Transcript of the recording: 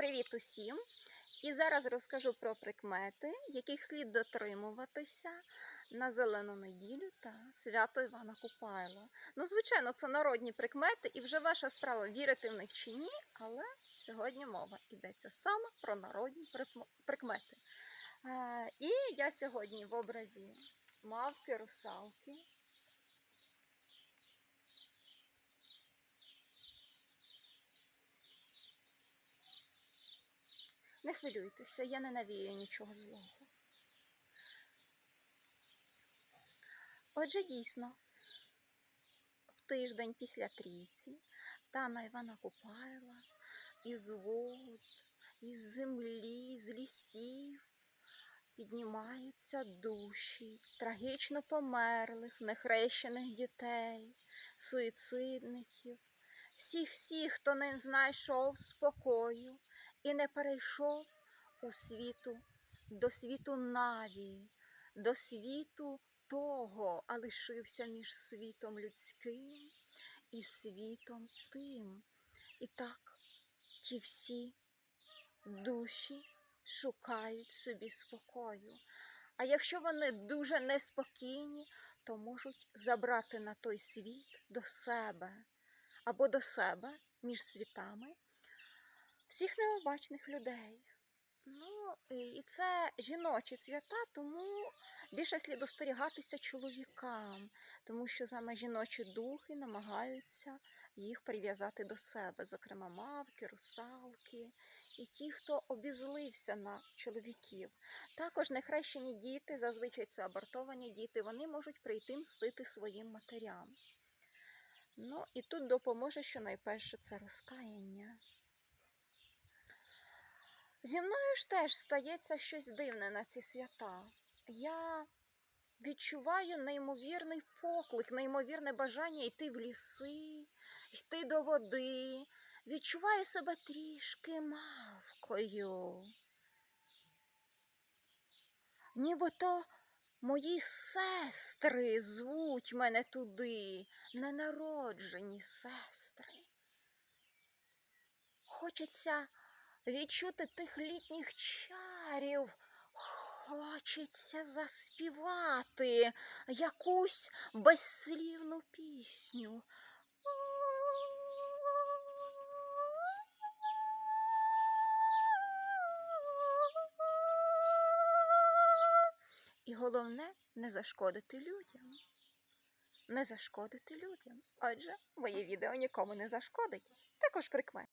Привіт усім! І зараз розкажу про прикмети, яких слід дотримуватися на зелену неділю та свято Івана Купайла. Ну, звичайно, це народні прикмети, і вже ваша справа вірити в них чи ні, але сьогодні мова йдеться саме про народні прикмети. Е, і я сьогодні в образі мавки, русалки. Не хвилюйтеся, я не навію нічого злого. Отже, дійсно, в тиждень після трійці Тана Івана Купайла із вод, із землі, з лісів піднімаються душі трагічно померлих, нехрещених дітей, суїцидників, всіх-всіх, хто не знайшов спокою і не перейшов у світу до світу Навії, до світу того, а лишився між світом людським і світом тим. І так, ті всі душі шукають собі спокою. А якщо вони дуже неспокійні, то можуть забрати на той світ до себе або до себе між світами всіх необачних людей. Ну, і це жіночі свята, тому більше слід остерігатися чоловікам, тому що саме жіночі духи намагаються їх прив'язати до себе, зокрема мавки, русалки і ті, хто обізлився на чоловіків. Також нехрещені діти, зазвичай це абортовані діти, вони можуть прийти мстити своїм матерям. Ну і тут допоможе щонайперше це розкаяння. Зі мною ж теж стається щось дивне на ці свята. Я відчуваю неймовірний поклик, неймовірне бажання йти в ліси, йти до води. Відчуваю себе трішки мавкою. Нібито мої сестри звуть мене туди, ненароджені сестри. Хочеться відчути тих літніх чарів. Хочеться заспівати якусь безслівну пісню. І головне не зашкодити людям. Не зашкодити людям. Отже, моє відео нікому не зашкодить. Також прикмет.